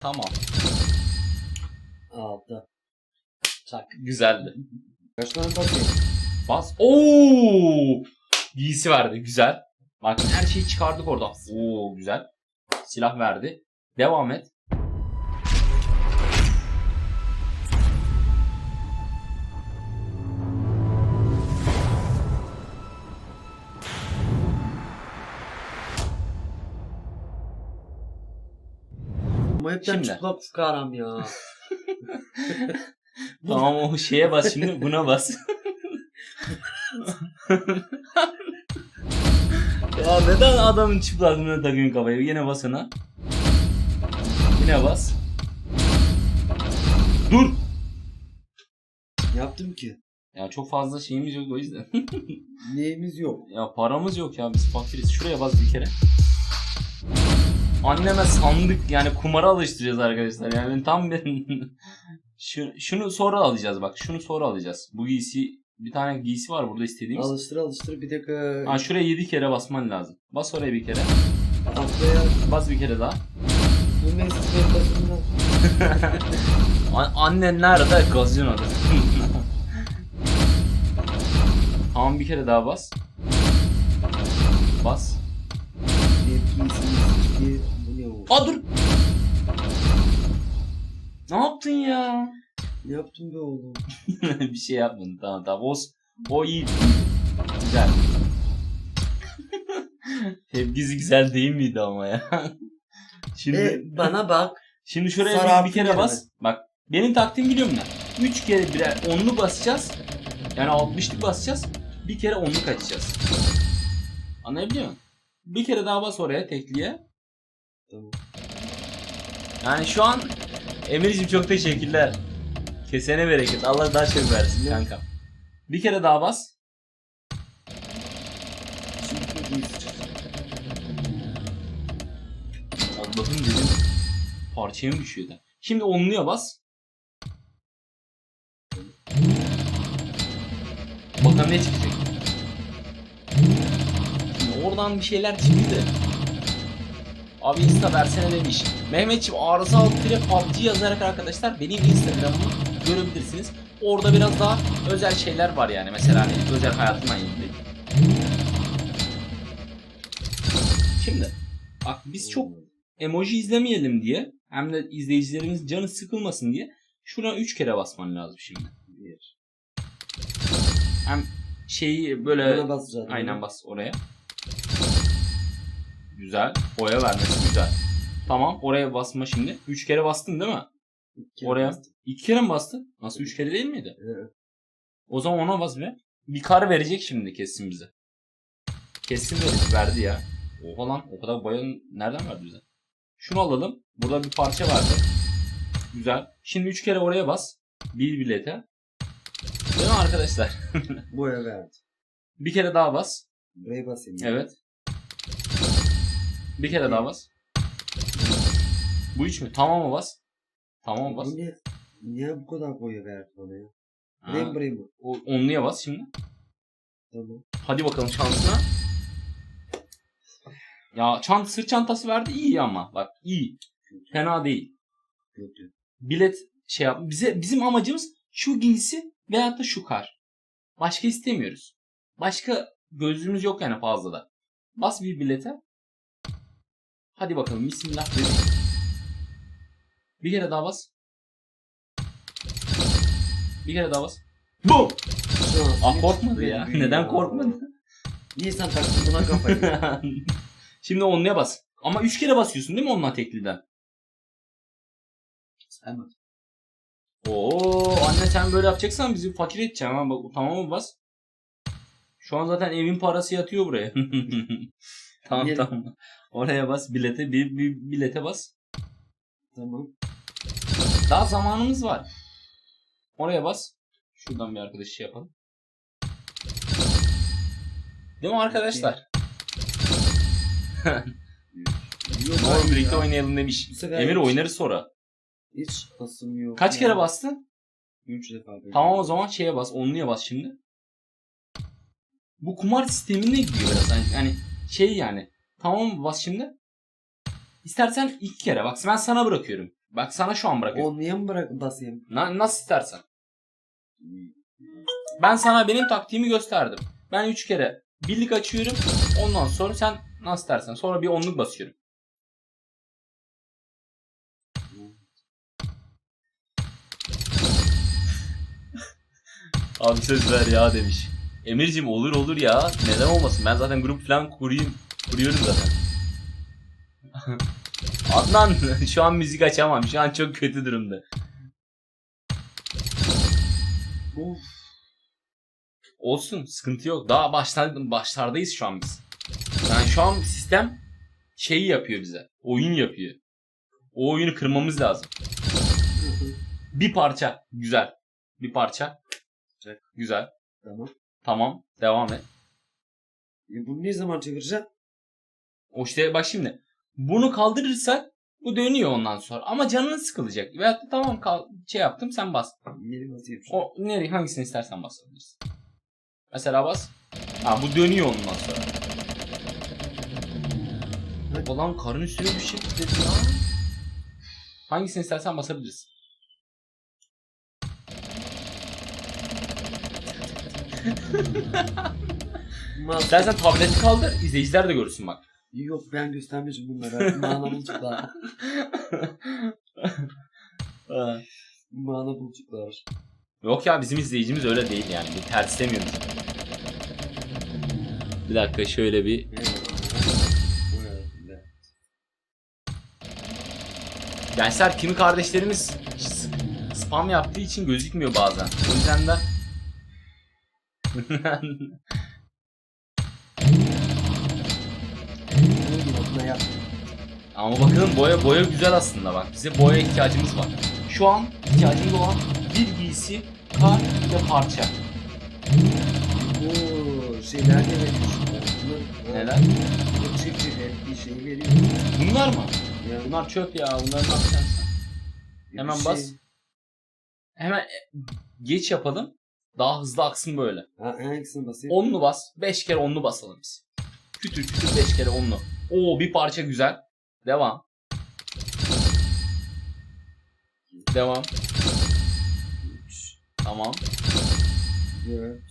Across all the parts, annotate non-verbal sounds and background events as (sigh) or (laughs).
Tamam. Aldı. Çak. Güzeldi. Kaç tane bakayım? Bas. Oo! Giysi verdi. Güzel. Bak her şeyi çıkardık orada. Oo güzel. Silah verdi. Devam et. Ama hepten Şimdi. çıplak fıkaram ya. (laughs) Tamam o şeye bas şimdi. Buna bas. ya neden adamın çıplaklığına takıyorsun kafayı? Yine bas ona. Yine bas. Dur. Yaptım ki. Ya çok fazla şeyimiz yok o yüzden. (laughs) Neyimiz yok. ya paramız yok ya biz fakiriz. Şuraya bas bir kere. Anneme sandık yani kumara alıştıracağız arkadaşlar. Yani tam bir (laughs) Şu, şunu sonra alacağız bak. Şunu sonra alacağız. Bu giysi bir tane giysi var burada istediğimiz. Alıştır alıştır bir dakika. Ha şuraya 7 kere basman lazım. Bas oraya bir kere. Bas bir kere daha. bu meclis başından. (laughs) An- annen nerede? Gazinoda. (laughs) tamam bir kere daha bas. Bas. O? Aa dur. Ne yaptın ya? Ne yaptın be oğlum? (laughs) bir şey yapmadın. Tamam tamam. O, o iyi. Güzel. (laughs) Tepkisi güzel değil miydi ama ya? Şimdi E, bana bak. şimdi şuraya bir- Sarı bir, kere bas. Bak benim taktiğim biliyor musun? 3 kere birer onlu basacağız. Yani 60'lık basacağız. Bir kere onluk açacağız. Anlayabiliyor musun? Bir kere daha bas oraya tekliye. Tamam. Yani şu an Emir'cim çok teşekkürler. Kesene bereket. Allah daha çok versin kanka. Bir kere daha bas. Allah'ım dedim. Parçaya mı düşüyor da? Şimdi onluya bas. Bakalım ne çıkacak. Şimdi oradan bir şeyler çıktı. Abi insta versene demiş. Mehmetçim arıza tire PUBG yazarak arkadaşlar benim instagramımı görebilirsiniz. Orada biraz daha özel şeyler var yani. Mesela hani özel hayatımla ilgili. Şimdi bak biz çok emoji izlemeyelim diye hem de izleyicilerimiz canı sıkılmasın diye şuna 3 kere basman lazım şimdi. Bir. Hem şeyi böyle aynen bas oraya. Güzel. Oya vermesi güzel. Tamam oraya basma şimdi. 3 kere bastın değil mi? İki Oraya. bastım. 2 kere mi bastın? Nasıl 3 kere değil miydi? Evet. O zaman ona bas be. Bir kar verecek şimdi kesin bize. Kesin verir, verdi ya. Oha lan o kadar bayan nereden verdi bize? Şunu alalım. Burada bir parça vardı. Güzel. Şimdi 3 kere oraya bas. Bir bilete. Değil mi arkadaşlar? (laughs) Boya verdi. Bir kere daha bas. Buraya basayım. Evet. Bir kere daha bas. Bu üç mü? Tamamı bas. Tamam bas. Bu ne? Niye bu kadar boya verdi bana ya? Ha, Buraya mı buraya mı? o, onluya bas şimdi. Tamam. Hadi bakalım şansına. Ya çant sırt çantası verdi iyi ama bak iyi. Fena değil. Kötü. Bilet şey yap. Bize bizim amacımız şu giysi veyahut da şu kar. Başka istemiyoruz. Başka gözümüz yok yani fazla da. Bas bir bilete. Hadi bakalım bismillah. Bir kere daha bas. Bir kere daha bas. Bum! Ah korkmadı ya. Neden korkmadı? Niye sen taktın buna kafayı? (laughs) Şimdi onluya bas. Ama 3 kere basıyorsun değil mi onunla tekliden? Hemen. Oo anne sen böyle yapacaksan bizi fakir edeceksin ha. Bak tamam mı bas? Şu an zaten evin parası yatıyor buraya. (laughs) tamam Niye? tamam. Oraya bas bilete bir, bir bilete bas. Tamam. Daha zamanımız var. Oraya bas. Şuradan bir arkadaş şey yapalım. Değil mi arkadaşlar? Abi birlikte ya. oynayalım demiş. Emir hiç- oynarız sonra. Hiç basım yok. Kaç kere bastın? Üç defa. böyle. Tamam o zaman şeye bas. Onluya bas şimdi. Bu kumar sistemine gidiyor biraz. Yani, yani şey yani. Tamam mı bas şimdi? İstersen iki kere. Bak ben sana bırakıyorum. Bak sana şu an bırakıyorum. Onluya mı bırak basayım? Na- nasıl istersen. Ben sana benim taktiğimi gösterdim. Ben 3 kere birlik açıyorum. Ondan sonra sen nasıl istersen. Sonra bir onluk basıyorum. Abi söz ver ya demiş. Emir'cim olur olur ya. Neden olmasın? Ben zaten grup falan kurayım. Kuruyorum zaten. (laughs) Adnan (laughs) şu an müzik açamam. Şu an çok kötü durumda. Of. Olsun sıkıntı yok. Daha başlar, başlardayız şu an biz. Yani şu an sistem şeyi yapıyor bize. Oyun yapıyor. O oyunu kırmamız lazım. Bir parça. Güzel. Bir parça. Güzel. Tamam. Tamam. Devam et. E, bunu ne zaman çevireceğim? O işte bak şimdi. Bunu kaldırırsak bu dönüyor ondan sonra. Ama canın sıkılacak. Veyahut da tamam kal şey yaptım sen bas. Yeni basayım. O nereye hangisini istersen basabilirsin. Mesela bas. Ha bu dönüyor ondan sonra. Ulan karın üstüne bir şey dedi lan. Hangisini istersen basabilirsin. İstersen tableti kaldır, izleyiciler de görsün bak. Yok ben göstermeyeceğim bunlara. Mana bulcuklar. (laughs) Mana bulcuklar. Yok ya bizim izleyicimiz öyle değil yani. Bir terslemiyor bizi. Bir dakika şöyle bir Gençler kimi kardeşlerimiz spam yaptığı için gözükmüyor bazen. O yüzden de? Ama bakın boya boya güzel aslında bak. Bize boya ihtiyacımız var. Şu an ihtiyacımız olan bir giysi, kar ve parça. Oo şeyler de veriyor. Bunlar- Neler? Çift çift bir şey veriyor. Bunlar mı? Yani Bunlar çöp ya. Bunları ne yapacaksın Hemen şey- bas. Hemen e, geç yapalım. Daha hızlı aksın böyle. Ha, hangisini basayım? Onlu bas. 5 kere onlu basalım biz. Kütür kütür 5 kere onlu. Oo bir parça güzel. Devam. Devam. Üç, Tamam. dört,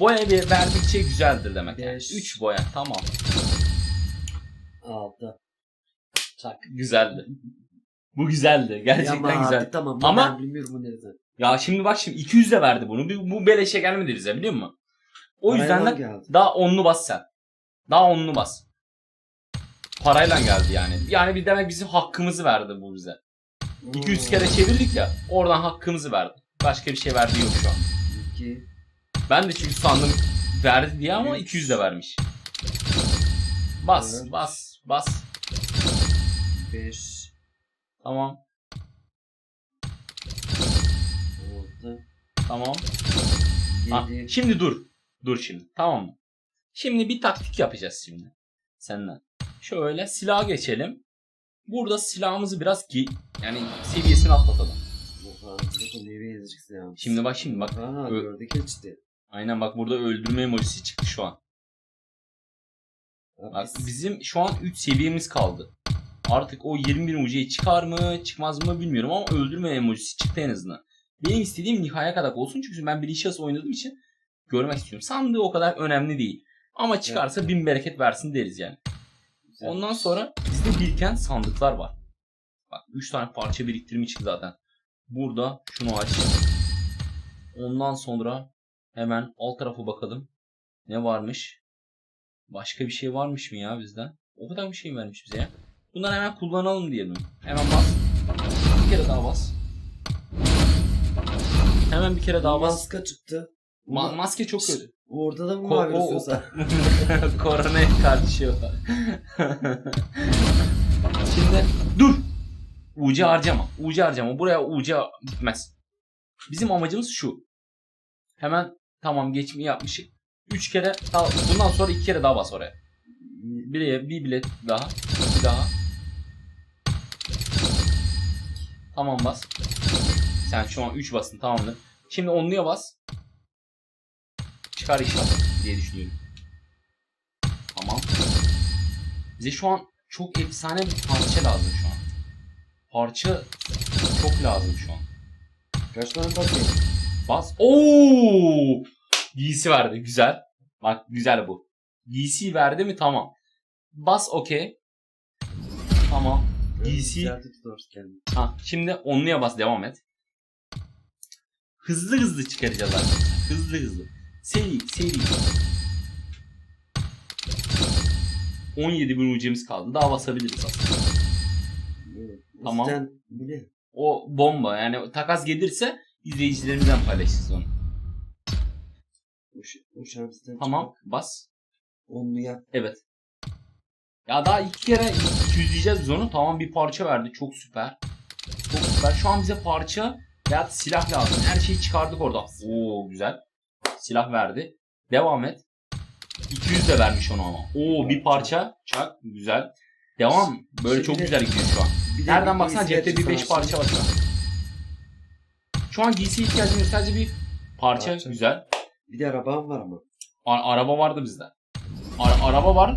Boya bir verdikçe güzeldir demek. Yani. Beş. 3 boya. Tamam. altı. Çak. Güzeldi. Bu güzeldi. Gerçekten Ama güzel. tamam Ama- ben bilmiyorum bu nereden. Ya şimdi bak şimdi 200 de verdi bunu. Bu beleşe gelmedi bize biliyor musun? O yüzden Parayla de geldi. daha onlu bas sen. Daha onlu bas. Parayla geldi yani. Yani bir demek bizim hakkımızı verdi bu bize. 200 Oo, kere çevirdik ya. Oradan hakkımızı verdi. Başka bir şey verdiği yok şu an. iki, Ben de çünkü sandım verdi diye ama 200 de vermiş. Bas, Evet. bas, bas. beş, Tamam, tamam. Ha, yedi. şimdi dur. Dur şimdi. Tamam mı? Şimdi bir taktik yapacağız şimdi. Seninle. Şöyle silaha geçelim. Burada silahımızı biraz gi- yani seviyesini atlatalım. Şimdi bak şimdi bak. Ha, gördük geçti. Aynen bak burada öldürme emojisi çıktı şu an. Bak biz- bizim şu an 3 seviyemiz kaldı. Artık o 21 ucuya çıkar mı çıkmaz mı bilmiyorum ama öldürme emojisi çıktı en azından. Benim istediğim nihaya kadar olsun çünkü ben birinci şahıs oynadığım için görmek istiyorum. Sandığı o kadar önemli değil. Ama çıkarsa bin bereket versin deriz yani. Güzel. Ondan sonra bizde biriken sandıklar var. Bak 3 tane parça biriktirimi çıktı zaten. Burada şunu aç. Ondan sonra hemen alt tarafa bakalım. Ne varmış? Başka bir şey varmış mı ya bizden? O kadar bir şey vermiş bize ya. Bunları hemen kullanalım diyelim. Hemen bas. Bir kere daha bas. Hemen bir kere daha bas. Maska çıktı. Ma- maske çok kötü. Orada da mı Ko- mavi o- istiyorsa? (laughs) Koronaya karşı var. (laughs) Şimdi dur. UC harcama. UC harcama. Buraya UC gitmez. Bizim amacımız şu. Hemen tamam geçmeyi yapmışık. 3 kere daha, bundan sonra 2 kere daha bas oraya. Bir, bir bilet daha. Bir daha. Tamam bas. Sen şu an 3 bastın tamamdır. Şimdi onluya bas. Çıkar inşallah diye düşünüyorum. Tamam. Bize şu an çok efsane bir parça lazım şu an. Parça çok lazım şu an. Kaç tane? Bas. Oo! Giysi verdi. Güzel. Bak güzel bu. Giysi verdi mi? Tamam. Bas okey. Tamam. Kendini. Ha, şimdi onluya bas devam et. Hızlı hızlı çıkaracağız arkadaşlar. Hızlı hızlı. Seri seri. 17 bin ucumuz kaldı. Daha basabiliriz aslında. Evet. Tamam. Sen bu ne? O bomba yani takas gelirse izleyicilerimizden paylaşırız onu. O, ş- o şanstan Tamam bas. Onlu yap. Evet. Ya daha iki kere 200 diyeceğiz biz onu. Tamam bir parça verdi. Çok süper. Çok süper. Şu an bize parça veya silah lazım. Her şeyi çıkardık orada. Oo güzel. Silah verdi. Devam et. 200 de vermiş onu ama. Oo bir parça. Çak. Güzel. Devam. Böyle çok Şimdi- güzel gidiyor şu an. Nereden baksan cepte bir 5 çıksana parça var şu an. Şu an giysi ihtiyacım yok. Sadece bir parça. Parça. Güzel. Bir de arabam var ama. A- araba vardı bizde. Ara- araba var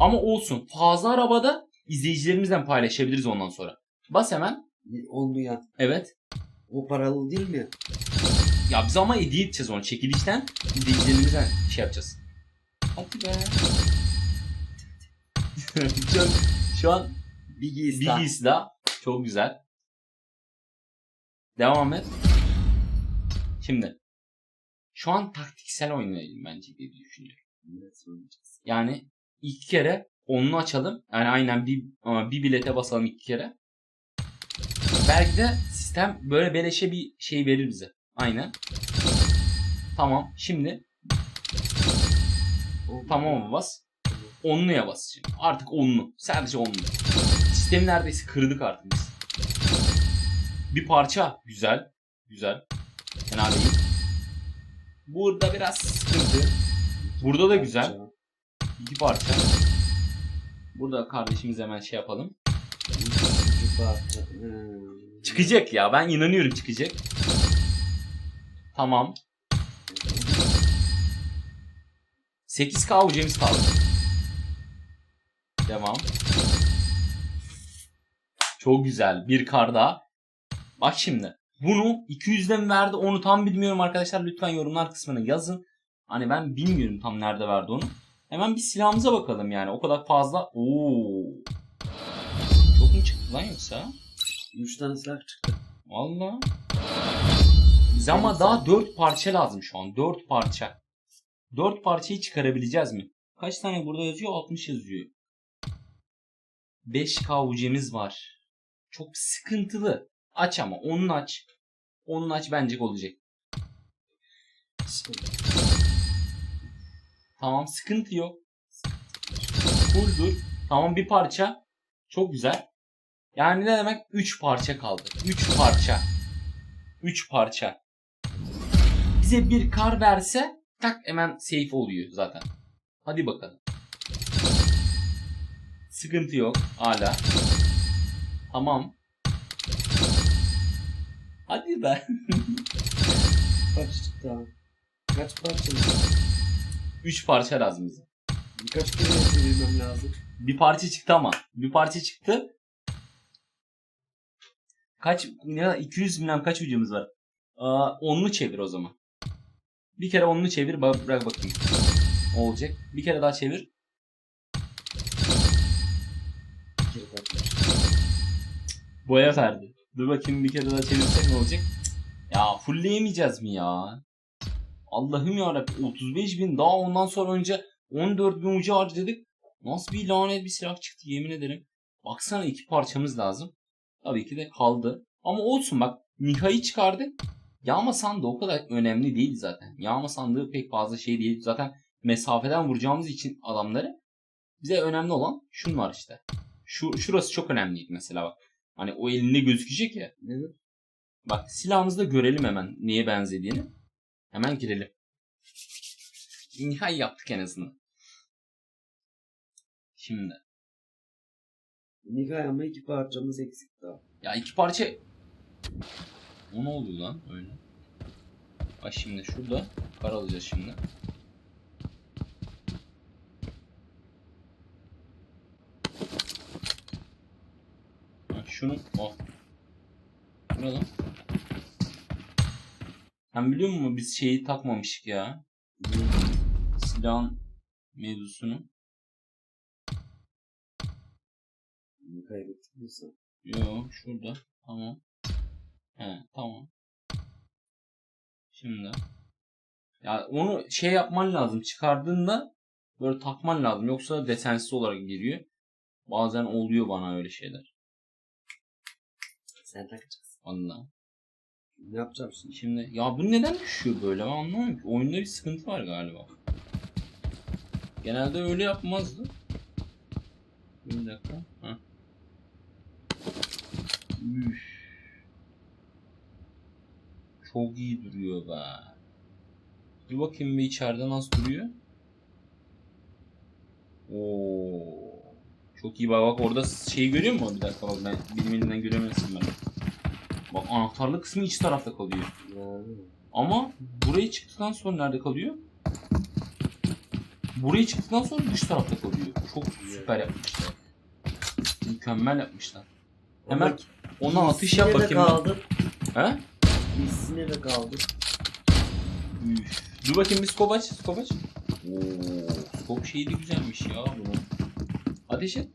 ama olsun. Fazla arabada izleyicilerimizden paylaşabiliriz ondan sonra. Bas hemen. Onlu yap. Evet. O paralı değil mi? Ya biz ama hediye edeceğiz onu. Çekilişten izleyicilerimizden şey yapacağız. Hadi be. şu, (laughs) şu an Bir giysi bir daha. giysi daha. Çok güzel. Devam et. Şimdi. Şu an taktiksel oynayalım bence diye düşünüyorum. Evet, oynayacağız. Yani iki kere onunu açalım. Yani aynen bir ama bir bilete basalım iki kere. Belki de sistem böyle beleşe bir şey verir bize. Aynen. Tamam. Şimdi tamam bas? Onluya bas şimdi. Artık onlu. Sadece onlu. Sistemi neredeyse kırdık artık biz. Bir parça. Güzel. Güzel. Fena değil. Burada biraz sıkıntı. Burada da güzel. İki parça. Burada kardeşimiz hemen şey yapalım. Çıkacak ya. Ben inanıyorum çıkacak. Tamam. 8K ucumuz kaldı. Devam. Çok güzel. Bir kar daha. Bak şimdi. Bunu 200'den mi verdi onu tam bilmiyorum arkadaşlar. Lütfen yorumlar kısmına yazın. Hani ben bilmiyorum tam nerede verdi onu. Hemen bir silahımıza bakalım yani. O kadar fazla. Oo. Lan yoksa? Üç tane silah çıktı. Valla. Bize ama daha 4 parça lazım şu an. 4 parça. 4 parçayı çıkarabileceğiz mi? Kaç tane burada yazıyor? 60 yazıyor. 5K ucemiz var. Çok sıkıntılı. Aç ama. Onun aç. Onun aç bence olacak. Tamam sıkıntı yok. Full dur. Tamam bir parça. Çok güzel. Yani ne demek? 3 parça kaldı. 3 parça. 3 parça. Bize bir kar verse tak hemen safe oluyor zaten. Hadi bakalım. Sıkıntı yok hala. Tamam. Hadi be. (laughs) Kaç çıktı abi? Kaç parça? 3 parça lazım bize. Birkaç kere çevirmem lazım. Bir parça çıktı ama. Bir parça çıktı. Kaç ne 200 milyon kaç ucumuz var? Aa, onlu çevir o zaman. Bir kere onlu çevir ba- bırak bakayım. Olacak. Bir kere daha çevir. Boya verdi. Dur bakayım bir kere daha çevirsek ne olacak? Ya fullleyemeyeceğiz mi ya? Allah'ım yarabbim 35 bin daha ondan sonra önce 14 bin ucu harcadık. Nasıl bir lanet bir silah çıktı yemin ederim. Baksana iki parçamız lazım. Tabii ki de kaldı. Ama olsun bak Niha'yı çıkardık. Yağma sandığı o kadar önemli değil zaten. Yağma sandığı pek fazla şey değil. Zaten mesafeden vuracağımız için adamları bize önemli olan şunlar işte. Şu şurası çok önemliydi mesela bak. Hani o elinde gözükecek ya. Evet. Bak silahımızda görelim hemen neye benzediğini. Hemen girelim. Nihai yaptık en azından. Şimdi. Nigay ama iki parçamız eksik daha. Ya iki parça... O ne oluyor lan öyle? Bak şimdi şurada kar alacağız şimdi. Bak şunu... Oh. Kıralım. Sen biliyor musun biz şeyi takmamıştık ya. Silahın mevzusunu. Bunu kaybettik diyorsan. Yo şurada. Tamam. He tamam. Şimdi. Ya onu şey yapman lazım. Çıkardığında böyle takman lazım. Yoksa desensiz olarak giriyor. Bazen oluyor bana öyle şeyler. Sen takacaksın. Valla. Ne yapacağım şimdi? Şimdi ya bu neden düşüyor böyle ben anlamıyorum ki. Oyunda bir sıkıntı var galiba. Genelde öyle yapmazdı. Bir dakika. Heh. Üf. Çok iyi duruyor be. Dur bakayım bir içeride nasıl duruyor. Oo. Çok iyi bak bak orada şeyi görüyor musun? Bir dakika bak ben elimden göremezsin ben. Bak anahtarlı kısmı iç tarafta kalıyor. Ama burayı çıktıktan sonra nerede kalıyor? Burayı çıktıktan sonra dış tarafta kalıyor. Çok süper yapmışlar. Mükemmel yapmışlar. Hemen ona atış yap bakayım. kaldı. He? Giysine de kaldı. Üf. Dur bakayım bir skop aç. Skop aç. Oo, skop şeyi de güzelmiş ya bunun. Ateş et.